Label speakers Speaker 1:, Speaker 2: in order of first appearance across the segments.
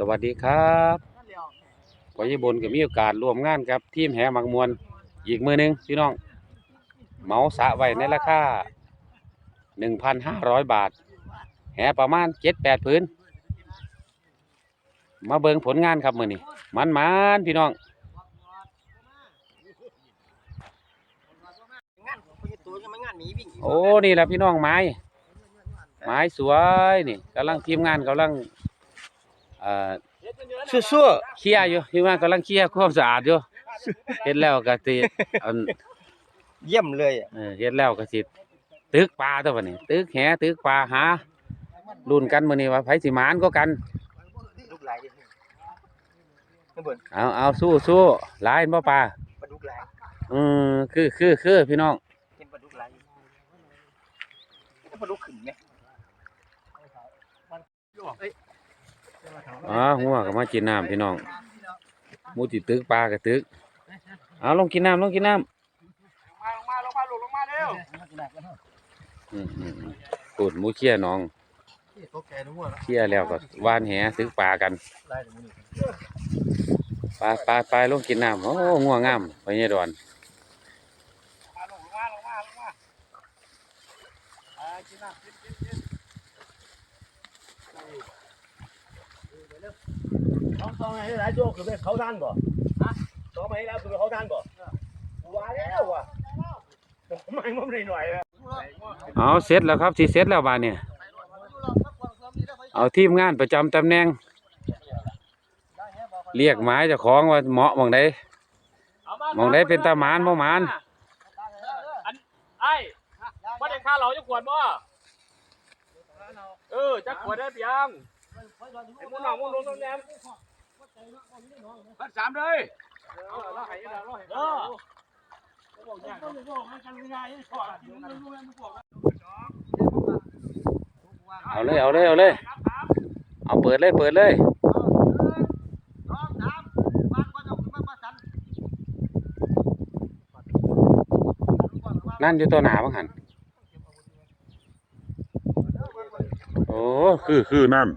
Speaker 1: สวัสดีครับวายบนก็มีโอกาสร่วมงานกับทีมแหมักมวลอีกมือหนึงพี่น้องเหมาสระไว้ในราคา1,500 บาท แหประมาณ 7-8พื้น มาเบิงผลงานครับมือนี้มันมันๆพี่น้อง
Speaker 2: งานพญตัวยังไม่งานหมีวิ่ง
Speaker 1: โอ้นี่แหละพี่น้องไม้ไม้สวยนี่กำลังทีมงานกำลัง เอ่อ
Speaker 2: ชั่ว
Speaker 1: เคลียร์อยู่ทีมงานกำลังเคลียร์ความสะอาดอยู่เฮ็ดแล้วก็สิอัน
Speaker 2: ๆเยี่ยมเลยอะ
Speaker 1: เออเฮ็ดแล้วก็สิตึกปลาตัวบัดนี้ตึกแหตึกปลาหารุ่นกันมื้อนี้ว่าไผสิหมานก็กัน
Speaker 2: ลูกหลายดิไม่บ่น
Speaker 1: เอาเอาสู้สู้หลายบ่ปลา
Speaker 2: ปลาดุกหลาย
Speaker 1: อืมคือคือคือพี่น้อง
Speaker 2: เห็นปลาดุกหลายถ้าปลาดุกขึ้นไหม
Speaker 1: อ๋ อหัวก็มากินน้ำพี่น้องหมูสิตึกปลาก็ตึกเอาลงกินน้ำลงกินน้ำ
Speaker 2: มาลงมาลงมาลงลงมาเร็ว
Speaker 1: อืมอืมอืมปูดหมูเชี่ยน้อง
Speaker 2: ตกใจนึกว่า
Speaker 1: เชี่ยแล้วก็ว่านแหตึกปลากัน
Speaker 2: ลายถึงมือ
Speaker 1: ปลาปลาปลาลงกินน้ำโอ้งัวงามไปเนี่ยดอน
Speaker 2: มาลงมาลงมาลงมาอ่ากินน้ำกินกินกิน
Speaker 3: เขาต้องให้หลายโจคือเป็นเขาท่านบ่ฮะต้องมาให้แล้วคือเป็นเขาท่านบ่ว่าแล้วว่ะไม่ไม่ไม่หน่อยเลย
Speaker 1: เอาเสร็จแล้วครับที่เสร็จแล้วบานเนี่ยเอาทีมงานประจำตำแหน่ง เรียกหมายเจ้าของว่าเหมาะหมองใดหมองใดเป็นตาหมานบ่หมาน
Speaker 3: ไอ้ว่าได้ค่าเราจะขวดบ่เออจะขวดได้เพียง ไอ้มุนหนองมุนลงตรงนี้พันสามเลยเออเราหายเราหายเออ
Speaker 1: เอาเลย เอาเลย เอาเลย เอาเปิดเลย เปิดเลย
Speaker 2: นั่น
Speaker 1: อยู่ตัวหนาบ้างหัน โอ้ คือ คือ นั่น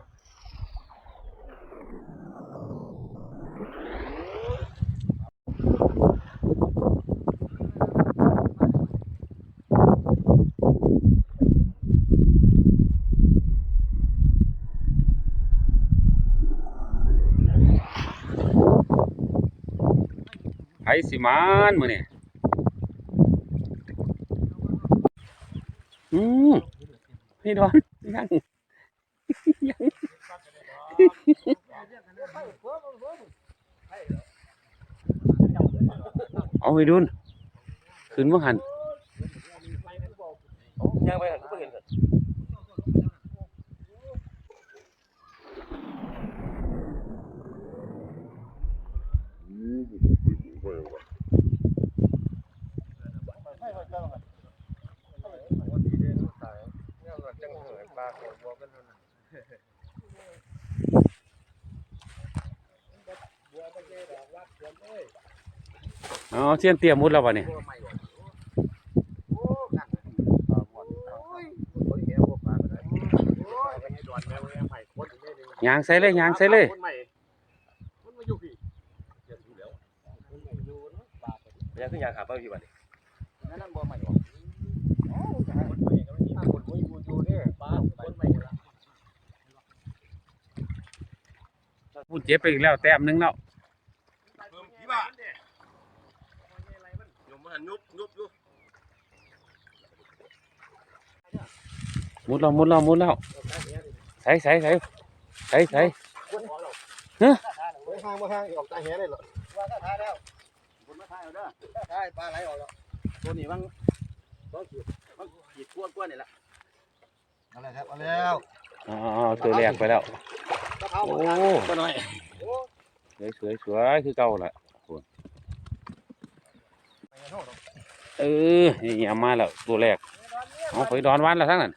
Speaker 1: สิมานมือนี่อืมพี่ดอนยังยังเอาไปดุนขึ้นบ่หัน
Speaker 3: ยังไปหันก็เห็น
Speaker 1: เอาเทียนเตรียมมุดแล้วบ่เนี่ย
Speaker 2: ยาปดอนแม่เนี่ยยา
Speaker 1: งใส่เลยยางใส่เลย
Speaker 3: คนใหม่คนมาอยู่พี่เดี๋ยวดูแล้วยังขึ้นยางขาบ้างอยู่บ้าน
Speaker 2: นั่นนั่นบ่ใหม่หรอกโอ้ยจะให้คนไม่บูจูเนี่ยปลาคนใหม่ละ
Speaker 1: พูดเจ็บไปอีกแล้วแต้มหนึงแล้ว
Speaker 3: เพิ่มกี่บาท ยมมายุบยุบยุบ
Speaker 1: มุดแล้วมุดแล้วมุดแล้วใส่ใส่ใส่ใส่ใส่
Speaker 2: เฮ้ยห่างมาห่างออกตาแหเลยเหรอว่าถ้าทายแล้วคนมาทายเอาเด้อทายปลาไหลออกแล้วตัวนี้มันต้องขีดมันขีดกวนๆนี่แหละอะไรครับเอาแล้ว
Speaker 1: อ๋อตัวแรกไปแล้วโอ้
Speaker 2: ตัวน้อย
Speaker 1: สวยสวยสวยคือเก่าละ เออนี่เอามาแล้วตัวแรกเอาไปดอนวันแล้วทั้งนั้น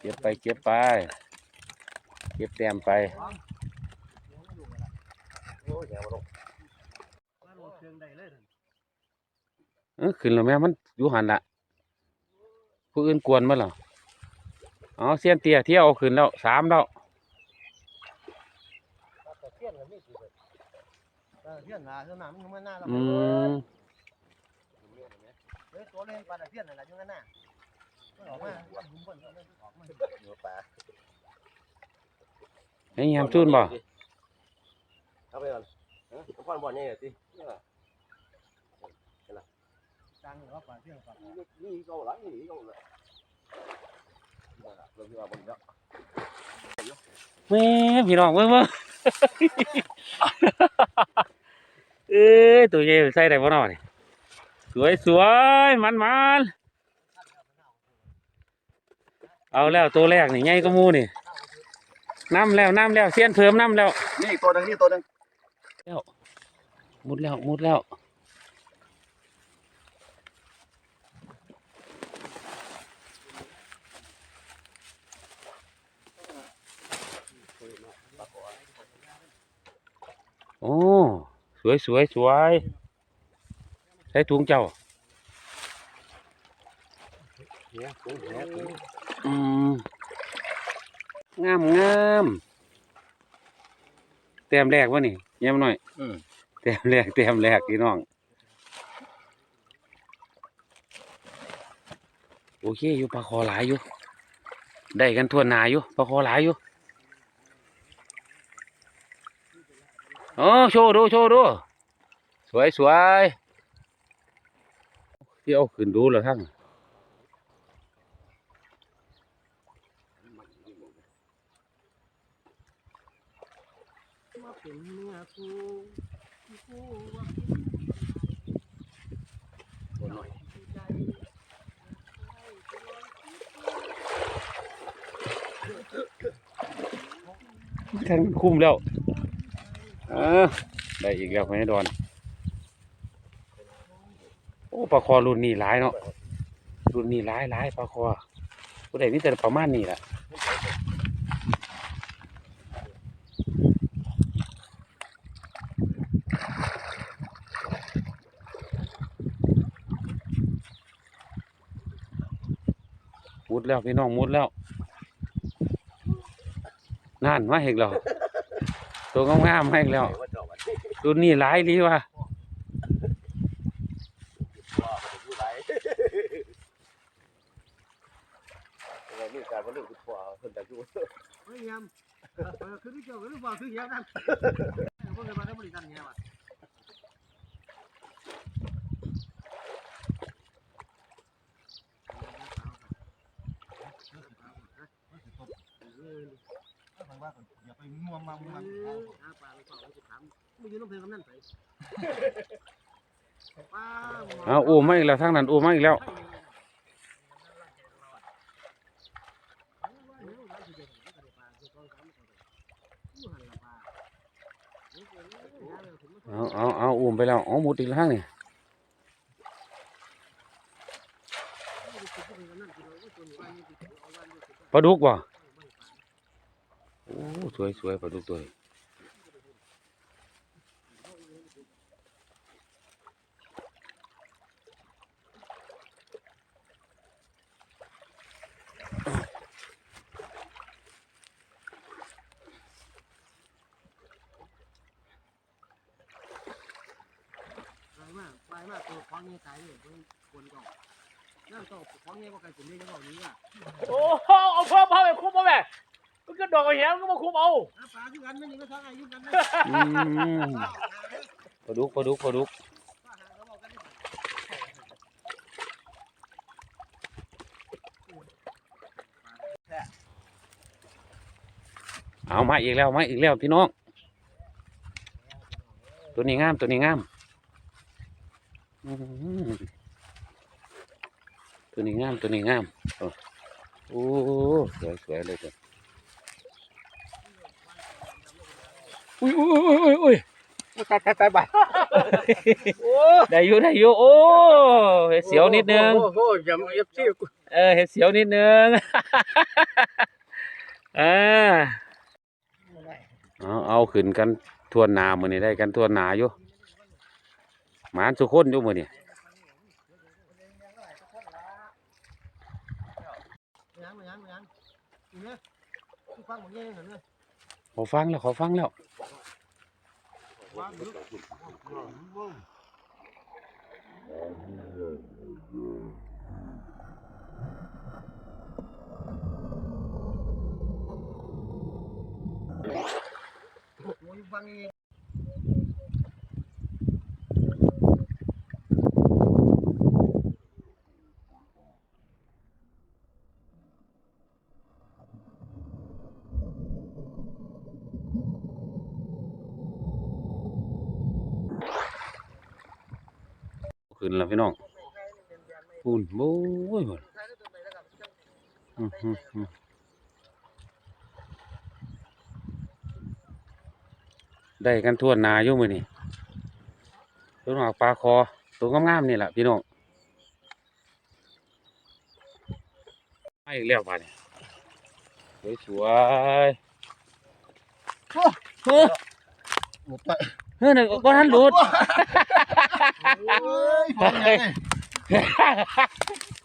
Speaker 2: เก็
Speaker 1: บไปเก็บไป เก็บแต้มไปเออขึ้นแล้วแม่มันอยู่หันละผู้อื่นกวนมาหรออ๋อเสี้ยนเตี้ยเที่ยวขึ้นแล้วสามแล้ว
Speaker 2: แต่เทียนก็มีสิเบิด เออเทียนหนาเทียนหนามันมันหน้าเรา
Speaker 1: อืม
Speaker 2: เฮ้ยตัว เล่นปลาตะเพียนนั่นแหละอยู่นั่นน่ะมันออกมาวันหุ่มเพิ่นเอาเล่นออกมาอยู่ปลา
Speaker 1: ไอ้ยามจุนบ่
Speaker 2: เอาไปก่อนเออพ่อนบ่นี่ติตังเขาปลาเพียงปลานี่เก่าหลังนี่เก่าเลยเราคือว่าบ่เนาะ
Speaker 1: แม่พี่น้องเบิ่งเบิ่งเอ้ยตัวใหญ่ใส่ได้บ่เนาะนี่สวยสวยมันมันเอาแล้วตัวแรกนี่ใหญ่ก็มูนี่น้ำแล้วน้ำแล้วเสี้ยนเพิ่มน้ำแล้ว
Speaker 2: นี่ตัวนึงนี่ตัวนึง
Speaker 1: มุดแล้วมุดแล้ว โอ้สวยสวยสวยใช้ถุงเจ้าอืมงามงามแต้มแรกวะนี่เยี่ยมหน่อย
Speaker 2: อืม
Speaker 1: แต้มแรกแต้มแรกพี่น้องโอเคอยู่ปลาคอหลายอยู่ ได้กันทั่วนาอยู่ปลาคอหลายอยู่ โอ้โชว์ดูโชว์ดู สวยสวยที่เอาขึ้นดูแล้วทั้ง
Speaker 2: ท่าหน่อย
Speaker 1: ทั้งคุ้มแล้ว ออได้อีกแล้วพี่ดอน โอ้ปลาคอรุ่นนี้หลายเนาะ รุ่นนี้หลายหลายปลาคอผู้ใดมีแต่ประมาณนี้แหละมุดแล้วพี่น้องมุดแล้ว นั่นมาเห็นแล้ว ตัวงามๆมาอีกแล้ว
Speaker 2: ว่าเจ้าวัน
Speaker 1: รุ่นนี้หลายดีว่ะ
Speaker 2: ว่ามันอยู่ไหนเรามีการมาเรื่องกุศลคนแต่อยู่พยายามคือที่เจ้าคือว่าคือเหี้ยนั่นพวกเราได้บริการเหี้ยว่ะ อย่าไปมัวมัมมันหาปลาไปเฝ้าจะถามไม่ยืนน้ำเพลิงกำนั่นไปป้า
Speaker 1: เอีกแล้วทางนั้นอู้มาอีกแล้วเอาเอาเอาอุ้มไปแล้วอาหมุดอีกแล้วทางนี่ปลาดุกบ่ะโอ้สวยสวยปลาดุกตัวนี้
Speaker 2: ไป มากไปมากตัวคล้องเงี้ยตายเลยคนคนก่อนนั่นก็คล้องเงี้ยก็ไกลผมเรียกเขานี้อะ
Speaker 3: โอ้โหเอาเพิ่มพาไปคุ้มมาแม่มันก็ดอกกระเหียมก็มาคุ้มเอา
Speaker 2: ปลาคือกันไม่ยิงก็ท้องอายุกันนะ
Speaker 1: อืมปลาดุกปลาดุกปลาดุกเอามาอีกแล้วมาอีกแล้วพี่น้อง ตัวนี้งามตัวนี้งามอื้อหือตัวนี้งามตัวนี้งามโอ้สวยสวยเลยจ้ะอุ้ยอุ้ยอุ้ยอุ้ย
Speaker 2: ตายตายตายไป
Speaker 1: ได้อยู่ได้อยู่โอ้เห็ดเสียวนิดนึง
Speaker 2: โอ้โหยำเอฟซี
Speaker 1: เออเห็ดเสียวนิดนึงเออเอาเอาขึ้นกันทวนนามือนี่ได้กันทวนหนาอยู่หมานสุขคนอยู่มือนี่
Speaker 2: ยังยังยัง ฟังมึงยังไงเนี่ย
Speaker 1: ขอฟังแล้วขอฟังแล้ว
Speaker 2: ว่าดึกฟัง
Speaker 1: ขึ้นแล้วพี่น้องพูนโอ้ยพุ่นอื้อหือหือได้กันทั่วหนาอยู่มื้อนี้ตัวหนอกปลาคอ ตัวงามๆนี่แหละพี่น้องมาอีกแล้วป่ะเนี่ยสวยๆเฮ้อ
Speaker 2: หมดไป
Speaker 1: เฮ้ยนึกว่าท่านหลุด
Speaker 2: โอ้ยฟังไง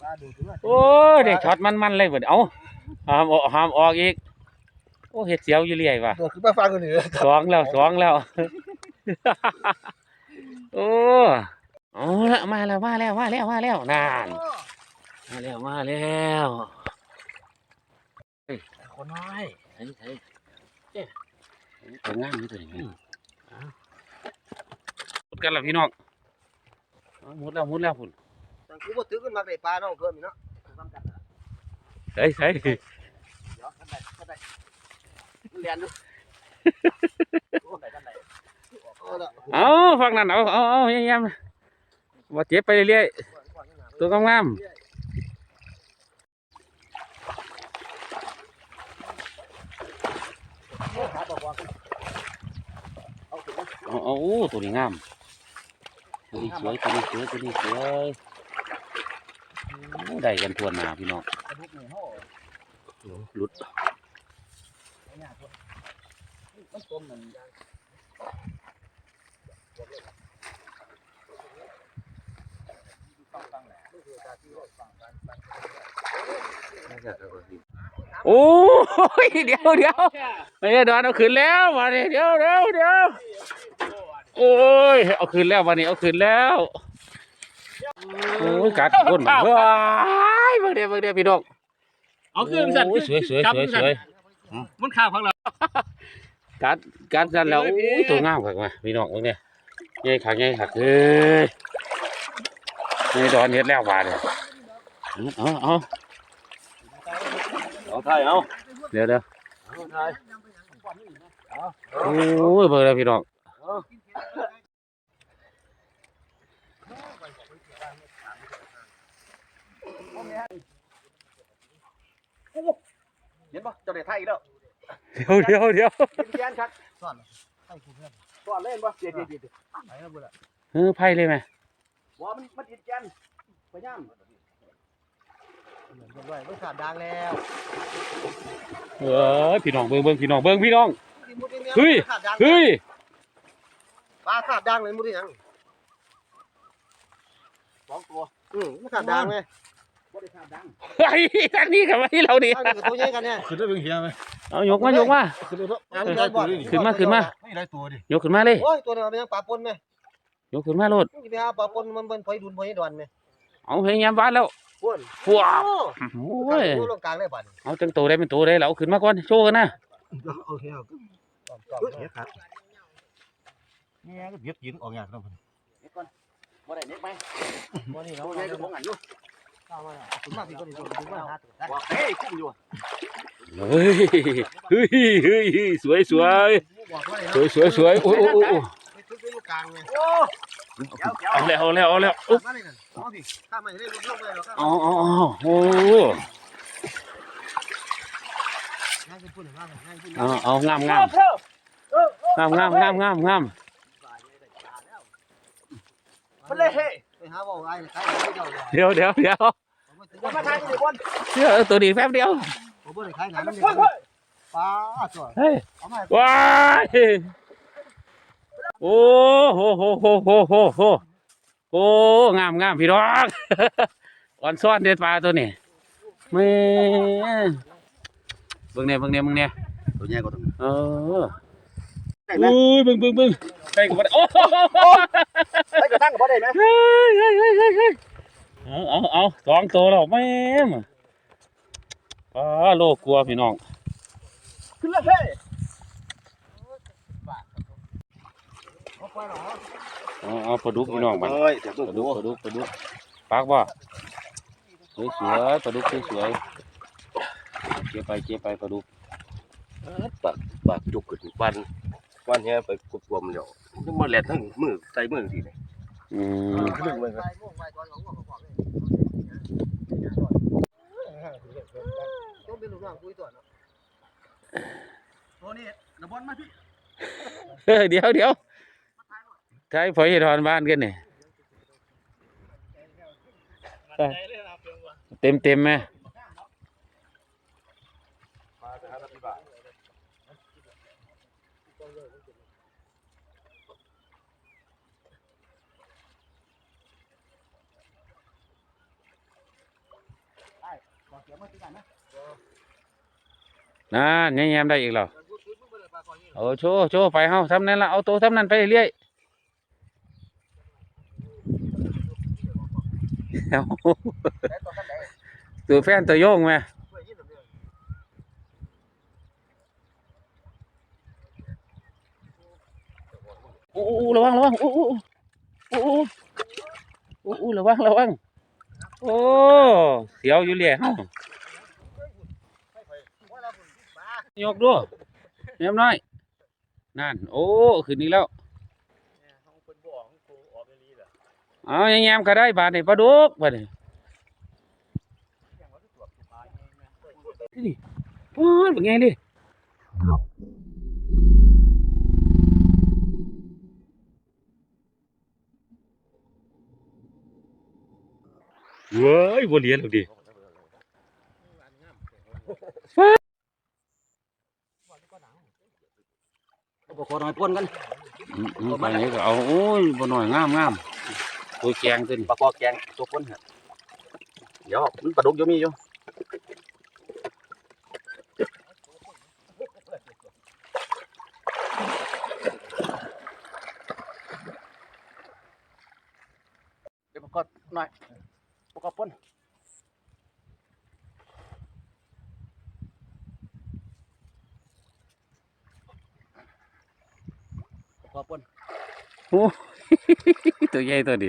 Speaker 2: ปลาดูดด้วย
Speaker 1: โอ้ยเด็กช็อตมันๆเลยเบิดเอ้าห้ามออกห้ามออกอีก โอ้เห็ดเสียวอยู่เรื่อยว่ะ
Speaker 2: โดดขึ้นมาฟังกันหนึ่ง
Speaker 1: สองแล้วสองแล้วโอ้โอ้ละมาแล้วมาแล้วมาแล้วมาแล้วนานมาแล้วมาแล้ว
Speaker 3: คนน้อย
Speaker 1: เฮ้ยเฮ้ยเจ๊ตัวงามนี่ตัวนี้หมดกันแล้วพี่น้องเอา หมดแล้วหมดแล้วพุ่น
Speaker 2: แต่กูบ่ตื้อขึ้นมาได้ปลาน้องเพิ่มอีกเนาะ
Speaker 1: เฮ้ยเฮ้ย
Speaker 2: เดี๋ยวกันได้กันได้เรียนดูโอ้ได้กันได้เอาละ
Speaker 1: เอาฟังนั่นเอาเอาเอาเยี่ยมๆมาเจ็บไปเรื่อยๆตัวงามๆเอาเอาโอ้ตัวนี้งาม ตัวนี้สวยตัวนี้สวยตัวนี้สวยได้กันทวหน้าพี่น้องหลุดโอ้ยเดี๋ยวเดี๋ยวไม่ใช่ดอนเอาขึ้นแล้วมาเดี๋ยวเดี๋ยวเดี๋ยว โอ้ย เอาขึ้นแล้ววันนี้เอาขึ้นแล้วโอ้ยกัดก้นมันว้ายเบิ่งเดี๋ยวเบิ่งเดี๋ยวพี่น้อง
Speaker 3: เอาเครื่องสั่น
Speaker 1: โอ้ยสวยสวยสวยสวย
Speaker 3: มันข้าวพังเรา
Speaker 1: กัดกัดกันแล้วโอ้ยตัวงามขักมาพี่น้องเบิ่งเนี่ยใหญ่ขักใหญ่ขักเอ้ยนี่ดอนเฮ็ดแล้วบาดเนี่ยเอาเอา
Speaker 3: เอาไทยเอา
Speaker 1: เดี๋ยวเดี๋ยว
Speaker 3: เอาไทย
Speaker 1: โอ้ยเบิ่งแล้วพี่น้อง
Speaker 2: เห็นปะเจ้าเด็ดไทยอีกแล้ว
Speaker 1: เดี๋ยวเดี๋ยวเดี๋ยว
Speaker 2: กินแกนครับสอนให้กูเพื่อนสอนเล่นปะเดี๋ยวเดี๋ยวเดี๋ยวไปแล้วบุญละ
Speaker 1: เออไพ่เลยไหม
Speaker 2: ว่ามันมันกินแกนไปย่ำเหมือนกันด้วยไม่ขาดดังแล้ว
Speaker 1: เออพี่น้องเบิ่งเบิ่งพี่น้องเบิ่งพี่น้องเฮ้ย
Speaker 2: ขาดดัง
Speaker 1: เฮ้ย
Speaker 2: ปลาขาดดังเลยมุดยังสองตัวอืมไม่ขาดดังไงไม่ได้ขาดดัง
Speaker 1: ไอ้อันนี้กับไอ้เราดิ
Speaker 2: อันนี้กับตัวใหญ่กันเนี่ย
Speaker 3: คือได้เป็นเฮียไหม
Speaker 1: เอายกมายกมา
Speaker 3: คือได้
Speaker 2: อันนี้ได้บ่
Speaker 1: ขึ้นมาขึ้นมา
Speaker 3: ไม่ได้ตัวดิ
Speaker 1: ยกขึ้นมาเลย
Speaker 2: โอ้ยตัวนี้มันยังปลาปนไหม
Speaker 1: ยกขึ้นมาโลด
Speaker 2: มึงจะไปหาปลาปนมันเป็นไฟดุนไฟดอนไหม
Speaker 1: เอาพยายามวาดแล้ว
Speaker 2: ปน
Speaker 1: ปัว
Speaker 2: โอ้
Speaker 1: โอ้ย
Speaker 2: ลงกลางได้ป่ะ
Speaker 1: เอาจังโตได้เป็นโตได้แล้วเอาขึ้นมาก่อนโชว์กันนะ
Speaker 3: โอเคเอา
Speaker 2: เฮ็ดครับ
Speaker 3: เนี่ยก็เบียดยิงออกอย่างนั้น
Speaker 2: เฮ็ดก่อนบ่ได้เน็กไหมบ่นี่เนาะใหญ่ก็ของอันอยู่ข้าวมาถึงมาสิคนนี้ถึงมาหาตัวได้ว่าเฮ้ยคุ้มอยู่
Speaker 1: เฮ้ยเฮ้ยเฮ้ยเฮ้ยสวยสวย
Speaker 2: บอกไว้
Speaker 1: สวยสวยสวยโอ้โอ้โอ้โอ้
Speaker 2: ไม่ถึงอยู่กลางไงโอ้
Speaker 1: เอาแล้วเอาแล้วเอาแล้วอุ๊บ
Speaker 2: มาเลยนั่นเอาสิข้าไม่ได้ลงลงเลยหรอก
Speaker 1: เอ๋อาเอาโอ้
Speaker 2: ง่ายขึ้นพุ่นง่ายง่ายขึ้น
Speaker 1: เอาเอางามงามงามงามงามงามงาม
Speaker 2: ไปเลยเฮ้ไปหาว่าไอ้ใครไม่เจ้า
Speaker 1: เดี๋ยวเดี๋ยวเดี๋ยว
Speaker 2: มาทางนี้บน
Speaker 1: เชื่อตัวนี้แป๊บเดียว
Speaker 2: ผมบ่ได้ขายหนังนี่ปลาตัว
Speaker 1: เฮ้ย
Speaker 2: เอามา
Speaker 1: ว้ายโอ้โหโหโหโหโหโหโอ้งามงามพี่น้องอ่อนซ่อนเด็ดปลาตัวนี้แม่เบิ่งเนี่ยเบิ่งเนี่ยเบิ่งเนี่ย
Speaker 2: ตัวใหญ่ก็ต้อง
Speaker 1: เออ
Speaker 2: ได้ไหม
Speaker 1: อุ้ยเบิ่งเบิ่งเบิ่งใส่กับมันโอ้โห
Speaker 2: ไอ้กระทั่งก็บ่ได้ไหม
Speaker 1: เฮ้ยเฮ้ยเฮ้ยเฮ้ยเฮ้ยเอาเอาเอาสองตัวแล้วแม่มอ้าโลกลัวพี่น้อง
Speaker 2: ขึ้นแล้วเพ่
Speaker 1: เอาเอาปลาดุกพี่น้องบัด
Speaker 2: เอ้ยเดี๋ยว
Speaker 1: ป
Speaker 2: ตัว
Speaker 1: ลา
Speaker 2: ดู
Speaker 1: ดุกปลาดุกปลาดุกปากบ่สวยสวยๆปลาดุกสวยสวยๆเก็บไปเก็บไปปลาดุก
Speaker 2: ปากปากจุกขึ้นวันวันเนี้ยไปกวมๆเดี๋ยว มันมาแหลดทั้งมือใส่มือสิเนี่ย
Speaker 1: อืม
Speaker 2: ขึ้นเลยครับ
Speaker 3: ต้องเป็นลูกน้องคุยตัวเนาะ
Speaker 2: ตัวนี้นบอลมาพี่
Speaker 1: เฮ้ยเดี๋ยวเดี๋ยวใช้ฝอยทอนบ้านกันเนี่ยเต็มเต็มไหม
Speaker 2: มาไปหาท่านที่บ้าน
Speaker 1: นั่นแย้มๆได้อีกแล้วโอ้โชว์โชว์ไปเฮาทำนั่นละเอาตัวทำนั่นไปเรื่อยๆเอาตัวแฟนตัวโยงไหมโอ้โอ้ระวังระวังโอ้โอ้โอ้โอ้โอ้โอ้ระวังระวังโอ้เสียวอยู่เลยเฮา ยกด้วยเรียบร้อย นั่น โอ้ขึ้นอีกแล้ว
Speaker 3: ห้องคนบ่ของกูออกไปลีเหรอ
Speaker 1: เอาแย้มๆก็ได้บาดนี่ปลาดุกบาดนี่นี่โอ้ยเป็นไงดิเว้ยบ่เลียนหรอกดิ
Speaker 2: เอาขอ หน่อยปนกัน
Speaker 1: อืมอืมไปนี่ก็เอาโอ้ยบ่น้อยงามงามตัวแกงตัวนี้
Speaker 2: ปลากอแกงตัวปนฮะเดี๋ยวมันปลาดุกอยู่มีอยู่เดี๋ยวปลากอหน่อยปลากอปน ปลากอปน
Speaker 1: ตัวใหญ่ตัวดี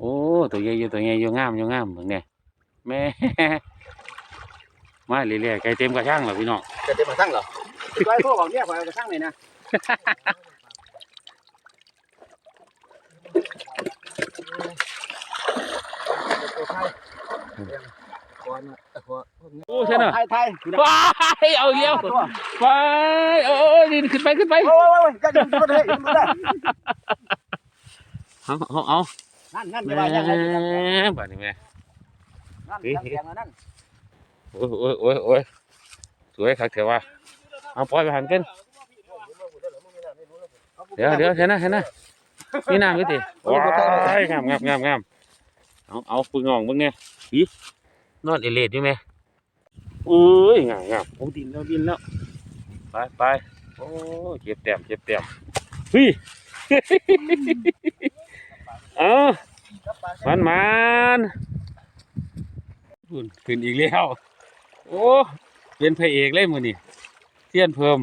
Speaker 1: โอ้ตัวใหญ่อยู่ตัวใหญ่อยู่งามอยู่งามเบิ่งเนี่ยแม่มาเรื่อยๆไก่เต็มกระช่างแล้วพี่น้อง
Speaker 2: จะเต็มมาทั้งเหรอไว้พวกของเนี่ยไว้กระทั่งเลยนะ
Speaker 1: โอ้ใช่เนาะ
Speaker 2: ไทยไทย
Speaker 1: ไปเอาเยี่ยวไปโอ้ยนี่ขึ้นไปขึ้นไป
Speaker 2: โอ้ยโอ้ยจะดูเลยดูเลย
Speaker 1: เอาเอาเอา
Speaker 2: นั่นนั่น
Speaker 1: แม
Speaker 2: จะว่ายังไง่
Speaker 1: บ้านนี้แม่
Speaker 2: นั่นยังแข็งนั่น
Speaker 1: โอ้ยโอ้ยโอ้ยโอ้ยสวยคักเถอะว่าเอาปล่อยไปหันกันเดี๋ยวเดี๋ยวเห็นนะเห็นนะนี่น้ำอยู่ติว้ายงามงามงามงามเอาเอาปึงอ่องเบิ่งเนี่ยอี นอนเอเลดอยู่ไหมเอ้ยงามงามโอ้ดินแล้วดินแล้วไปไปโอ้เจ็บแต้มเจ็บแต้มเฮ้ยเอามันมันขึ้นขึ้นอีกแล้วโอ้เป็นพระเอกเลยมือนี่เสี้ยนเพิ่ม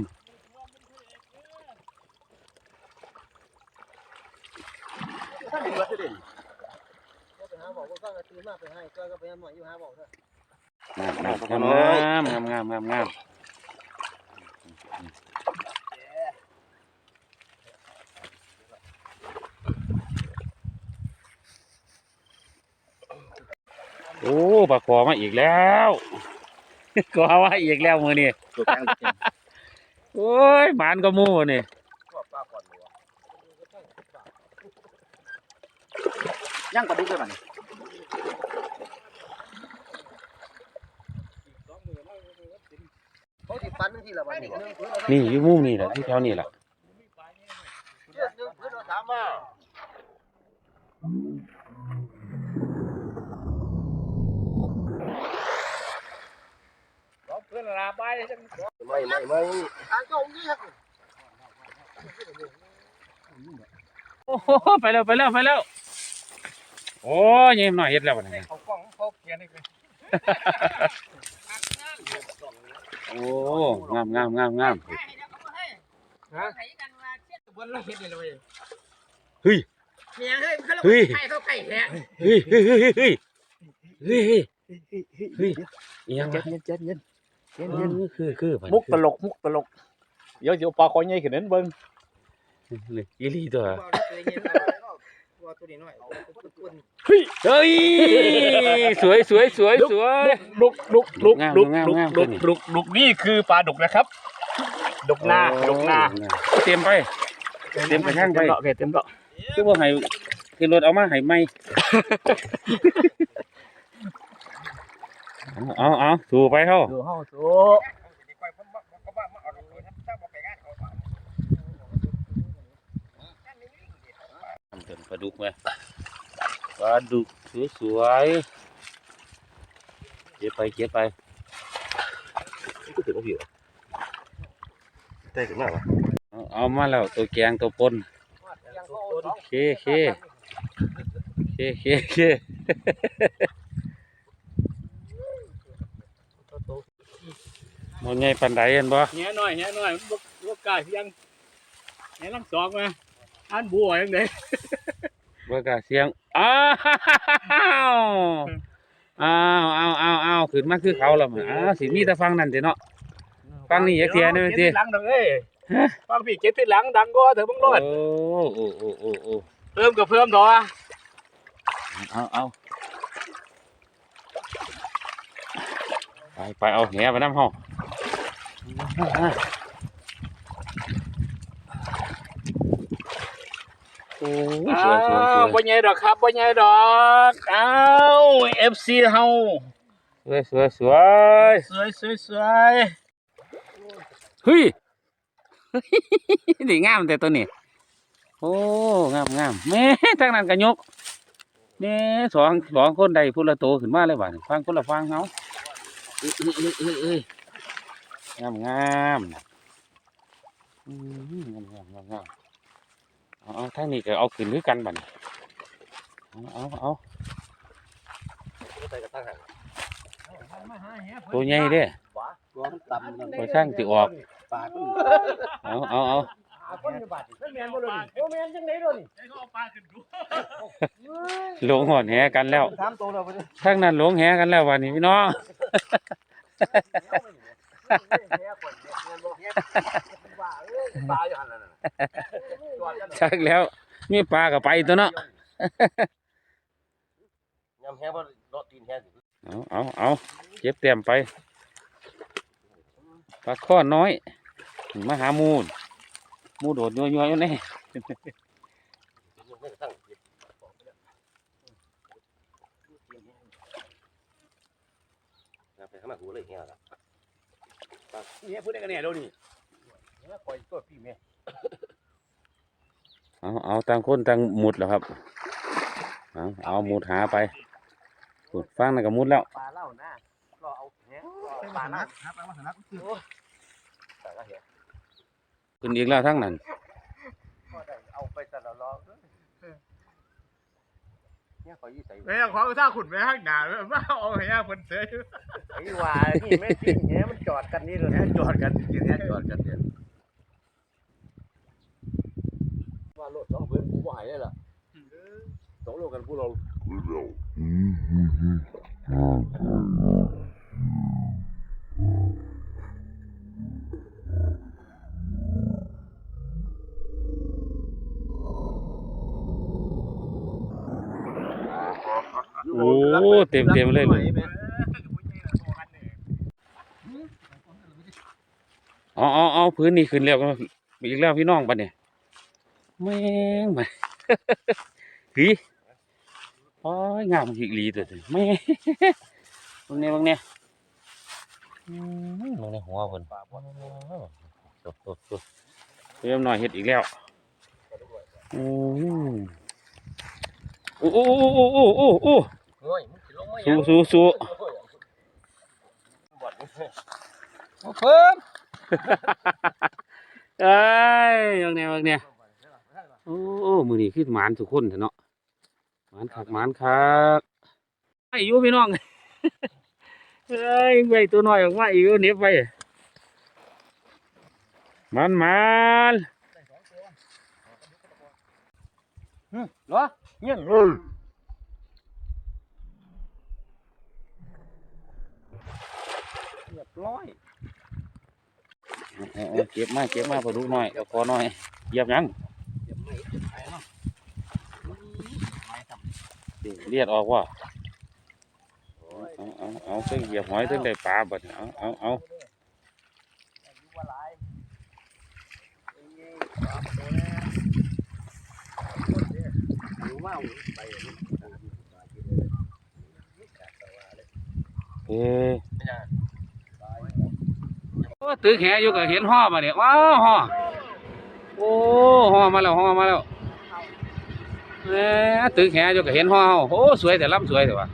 Speaker 2: ท่านเหลือเด่น
Speaker 3: ไปหา งามาไปให้ก็ก็ไปหาหมออยู่หาบอกเถอะ
Speaker 1: งามงามงามงามงามงามโอ้ปลาคอมาอีกแล้วก็ว่าอีกแล้วมือนี่โอ้ยหมานก็มู่นี่
Speaker 2: ป้าก่อนย่างปลาดุกด้วยมัน
Speaker 3: เขาติดฟั นทั้งที่ละวันนี้
Speaker 1: นี่อยู่มุมนี่แหละที่แถวนี่แหละ
Speaker 3: เรื่องนึงเพื่อนถามว่า
Speaker 2: เพื่อนเรา
Speaker 3: ลาบาย
Speaker 2: ไม่ไม่ไม่ทางเก่านี่ครับ
Speaker 1: โอ้โหไปแล้วไปแล้วไปแล้วโอ้ยยิ้มหน่อยเฮ็ดแล้วบัดนี้
Speaker 3: เขากล้องเขาเขียนให้กัน
Speaker 1: โอ้งามงามงามงาม
Speaker 3: บนเราเห็นเลย
Speaker 1: เฮ้ย
Speaker 3: เมียเฮ้ยเขา
Speaker 1: เฮ้ย
Speaker 3: ไข่เขาไก่แท้
Speaker 1: เฮ้ยเฮ้ยเฮ้ยเฮ้ยเฮ้ยเฮ้ยเฮ้ยอิหยัง
Speaker 2: เย็
Speaker 1: วะ
Speaker 2: นเย็นเย็นเย็น
Speaker 1: เย็นเย็นคือคือบัดนี้
Speaker 3: มุกตลกมุกตลกเดี๋ยวจะปลาคอยใหญ่ขึ้นนั้นเบิ่ง
Speaker 1: เลยอีหลีตัว
Speaker 2: ตัวนี้หน่อย
Speaker 1: เฮ้ยเฮ้ยสวยสวยสวยสวย
Speaker 3: ลุกลุกลุก
Speaker 1: งาม
Speaker 3: ลุก
Speaker 1: งาม
Speaker 3: ลุก
Speaker 1: งาม
Speaker 3: ลุก
Speaker 1: ตัวนี้
Speaker 3: ลุกลุกนี่คือปลาดุกนะครับดุกนาดุกนา
Speaker 1: เตรียมไปเต็มไปข้างไป
Speaker 3: เต็มเกาะเต็มเกาะ
Speaker 1: คือว่าให้คือรถเอามาให้ไหมเอาเอาเอาสู่ไปเท่า
Speaker 3: ดูเฮาสู้
Speaker 1: ทำเป็นป ลาดุกไหมปลาดุกสวยๆเก็บไปเก็บไป
Speaker 2: ก็ถึงผิวได้ถึงมากวะ
Speaker 1: เอาเอามาแล้วตัวแกงตัวปนโอเคโอเคโอเคโอเคโอเคมันใหญ่ปันไดเห็นบ่
Speaker 3: แง่หน่อยแง่หน่อยมันบ่บ่กล้าเสียงแง่ลังสองมาอันบัวยังไง
Speaker 1: เบิกเสียงอ้าวอ้าวอ้าวอ้าวอ้าวขึ้นมาคือเขาแล้วมันอ้าวสิมีแต่ฟังนั่นสิเนาะฟังนี่อย่าเสียนะเว้ย
Speaker 3: เจ็ดหลังดังเอ้ยฟังพี่เจ็ดที่หลังดังก็เถอะมึงรอด
Speaker 1: โอ้โอ้โอ้โอ้โอ้
Speaker 3: เพิ่มกับเพิ่มต่อ
Speaker 1: เอาเอาไปไปเอาแหไปน้ำห้อง อ้ยสวยสวยสวย
Speaker 3: บ่ใหญ่ดอกครับบ่ใหญ่ดอกอ้าวเอฟซีเฮา
Speaker 1: สวยสวยสวย
Speaker 3: สวยสวยสวย
Speaker 1: เฮ้ยนี่งามแต่ตัวนี้โอ้งามงามแม่ทั้งนั้นกันยกแม่สองสองคนใดพูละโตขึ้นมาเลยบ้าดนี้ฟังคนละฟังเฮาเอ้ยเอ้ยเอ้ยเอ้ยเอ้ยงามงามนะอืมงามงามงาม ทางนี้ก็เอาขึ้นด้วยกันบ้าดนี้เอาเอาเอา
Speaker 2: ใส่กระตั้งห่าง
Speaker 1: ตัวใหญ่เด้
Speaker 2: ตัวมันต่ำ
Speaker 1: ไปสร้างสิออก
Speaker 2: ปากมัน
Speaker 1: เอาเอาเอา
Speaker 2: คนในบาดนี่แมนบ่เลยโอ้แมนจังได๋โดน
Speaker 3: เขาเอาปลาขึ้นดู
Speaker 1: หลงหอนแหกันแล้ว
Speaker 2: ถามตัวเราไปดิ
Speaker 1: ทั้งนั้นหลงแหกันแล้ววันนี้พี่น้อง
Speaker 2: ปลาอยู่หั่นน่ะ
Speaker 1: ชักแล้ว มีปลากับไปตัวเนาะ
Speaker 2: ยำแห้งบ่รถตีนแห้ง
Speaker 1: เอาเอาเอาเก็บเต็มไปปลาข้อน้อย มาหาหมูนหมูโดดยัวยัวอยู่นี่
Speaker 2: ไปข้างหน้าหูเลยแห้งแล้ว
Speaker 3: นี่พูดได้กันเนี่ยดูนี่ปล่อยตัวพี่แม่
Speaker 1: เอาเอาต่างคนต่างหมุดแล้วครับ เอาเอาหมุดหาไปขุดฟังนั่นก็หมุดแล้ว
Speaker 2: ปลาเล่านะรอเอาแห้งปลานักครับปลามาสนักคือปลาละแห้ง
Speaker 1: ขึ้นอีกแล้วทั้งนั้น
Speaker 2: ก็ได้เอาไปตลอดรอเนี่ยขอยี่ใส่
Speaker 3: แม่ของถ้าขุนแม่ข้างหน้ามาเอาให้ย่าเพิ่นเสย
Speaker 2: ไอ้ว่านี่แม่ทิ้งแห้มันจอดกันนี่เลยแห้จอดกันกินแห้จอดกันเนี่ยว่ารถสองเพื่อนกูบ่ หายเลยล่ะสองโลกันผู้เรา
Speaker 1: โอ้เต็มเต็มเลยเลยเอาเอาเอาพื้นนี่ขึ้นแล้วอีกแล้วพี่น้องปะเนี่ยแม่งมา ผีโอ้ยงามอีกหลีตัวนี้แม่บางเนี่ยบางเนี่ยอืมบางเนี่ยหัวเพิ่นโอ้โหเพิ่มหน่อยเฮ็ดอีกแล้วอืมโอ้โอ้โอ้โอ้โอ้โอ้
Speaker 2: เฮ้ยมึงสิลงมา
Speaker 1: สู้สู้สู้
Speaker 2: เพิ่ม
Speaker 1: เอ้ยบางเนี่ยบางเนี่ย โอ้โอ้มือนี้คือหมานทุกคนเถอะเนาะหมานคักหมานคักไอ้อยู่พี่น้องเอ้ยไปตัวน้อยออกมาอีกเอาเหน็บไปมันมัน
Speaker 2: เหรอเงี้ย
Speaker 3: เออ
Speaker 2: เรียบร้อย
Speaker 1: เอาเอาเก็บมาเก็บมาพอดูหน่อยเอาคอหน่อยเหยียบยัง
Speaker 2: เดียวไม่เดี๋ยวไปเนาะไม่ทำ
Speaker 1: เลียดออกว่าเอาเอาเอาเส้นเหยียบหอยเส้นได้ปลาบัดเอาเอาเอา
Speaker 2: อายุว่าหลายเอ้ตัวแล้วรู้ว่าไปนี่ตามที่ปลากินเลยนี่กัดตัวเลย
Speaker 1: เอ้ย
Speaker 2: ไม่ใช่ตาย
Speaker 1: โอ้ตึกแหอยู่ก็เห็นห่อมาเนี่ยว้าวห่อ โอ้ห่อมาแล้วห่อมาแล้วเอ้ตึกแหอยู่ก็เห็นห่อเฮาโอ้สวยแต่ล้ำสวยแต่ว่า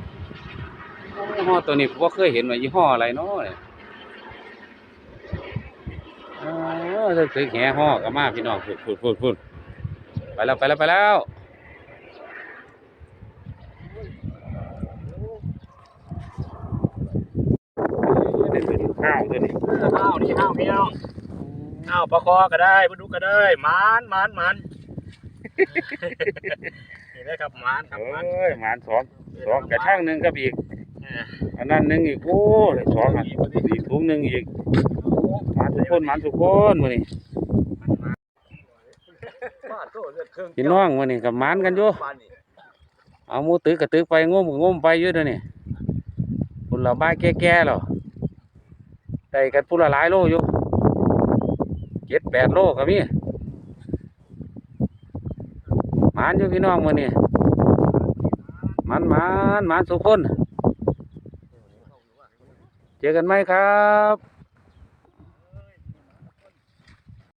Speaker 1: ห่อตัวนี้บ่เคยเห็นว่ายี่ห้ออะไรเนาะเนี่ยเออตึกแหห่อก็มาพี่น้องพูดพูดพูดพูดไปแล้วไปแล้วไปแล้วเดี๋ยวไปดูข้าวตัวนี้
Speaker 3: ห้าวนี่ห้าวพี่น้อง ห้าวปลาคอก็ได้ปลาดุกก็ได้หมานหมานหมานนี่นะครับหมานครับหมาน
Speaker 1: เอ้ยหมานสองสองกระช่างหนึ่งกับอีก
Speaker 3: เออ
Speaker 1: อันนั้นหนึ่งอีกโอ้ได้สองอันอีกถุงหนึ่งอีกหมานทุกคนหมานทุกคนมื้อนี้
Speaker 3: บ้านโตเลือดเครื่อง
Speaker 1: พี่น้องมื้อนี้กับหมานกันอยู่
Speaker 3: บ้านนี่
Speaker 1: เอาหมูตึกกระตึกไปงมก็งมไปอยู่เดี๋ยวนี้พุ่นละบ้ายแก่ๆแล้วได้กันพุ่นละหลายโลอยู่ เจ็ดแปดโลก็มีหมานอยู่พี่น้องมือนี่มันหมานหมานสุกคน เจอกันไหมครับ